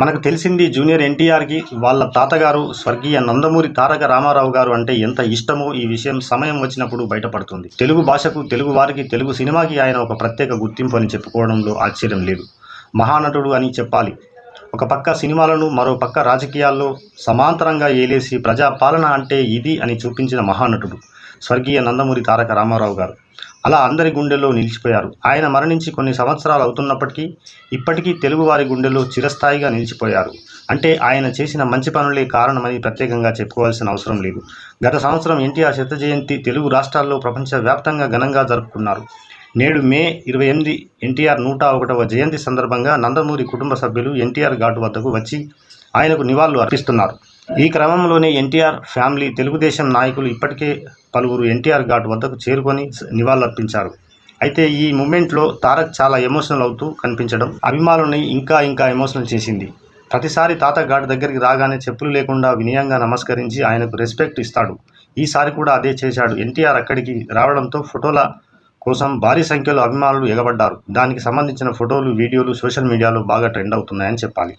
మనకు తెలిసింది జూనియర్ ఎన్టీఆర్కి వాళ్ళ తాతగారు స్వర్గీయ నందమూరి తారక రామారావు గారు అంటే ఎంత ఇష్టమో ఈ విషయం సమయం వచ్చినప్పుడు బయటపడుతుంది. తెలుగు భాషకు తెలుగు వారికి తెలుగు సినిమాకి ఆయన ఒక ప్రత్యేక గుర్తింపు అని చెప్పుకోవడంలో ఆశ్చర్యం లేదు. మహానటుడు అని చెప్పాలి. ఒక పక్క సినిమాలను మరో పక్క రాజకీయాల్లో సమాంతరంగా ఏలేసి ప్రజాపాలన అంటే ఇది అని చూపించిన మహానటుడు స్వర్గీయ నందమూరి తారక రామారావు గారు. అలా అందరి గుండెల్లో నిలిచిపోయారు. ఆయన మరణించి కొన్ని సంవత్సరాలు అవుతున్నప్పటికీ ఇప్పటికీ తెలుగువారి గుండెల్లో చిరస్థాయిగా నిలిచిపోయారు. అంటే ఆయన చేసిన మంచి పనులే కారణమని ప్రత్యేకంగా చెప్పుకోవాల్సిన అవసరం లేదు. గత సంవత్సరం ఎన్టీఆర్ శత జయంతి తెలుగు రాష్ట్రాల్లో ప్రపంచవ్యాప్తంగా ఘనంగా జరుపుకున్నారు. నేడు మే ఇరవై ఎనిమిది ఎన్టీఆర్ నూట ఒకటవ జయంతి సందర్భంగా నందమూరి కుటుంబ సభ్యులు ఎన్టీఆర్ ఘాటు వద్దకు వచ్చి ఆయనకు నివాళులు అర్పిస్తున్నారు. ఈ క్రమంలోనే ఎన్టీఆర్ ఫ్యామిలీ తెలుగుదేశం నాయకులు ఇప్పటికే పలువురు ఎన్టీఆర్ ఘాట్ వద్దకు చేరుకొని నివాళులర్పించారు. అయితే ఈ మూమెంట్లో తారక్ చాలా ఎమోషనల్ అవుతూ కనిపించడం అభిమానుల్ని ఇంకా ఇంకా ఎమోషనల్ చేసింది. ప్రతిసారి తాత ఘాట్ దగ్గరికి రాగానే చెప్పులు లేకుండా వినయంగా నమస్కరించి ఆయనకు రెస్పెక్ట్ ఇస్తాడు. ఈసారి కూడా అదే చేశాడు. ఎన్టీఆర్ అక్కడికి రావడంతో ఫోటోల కోసం భారీ సంఖ్యలో అభిమానులు ఎగబడ్డారు. దానికి సంబంధించిన ఫోటోలు వీడియోలు సోషల్ మీడియాలో బాగా ట్రెండ్ అవుతున్నాయని చెప్పాలి.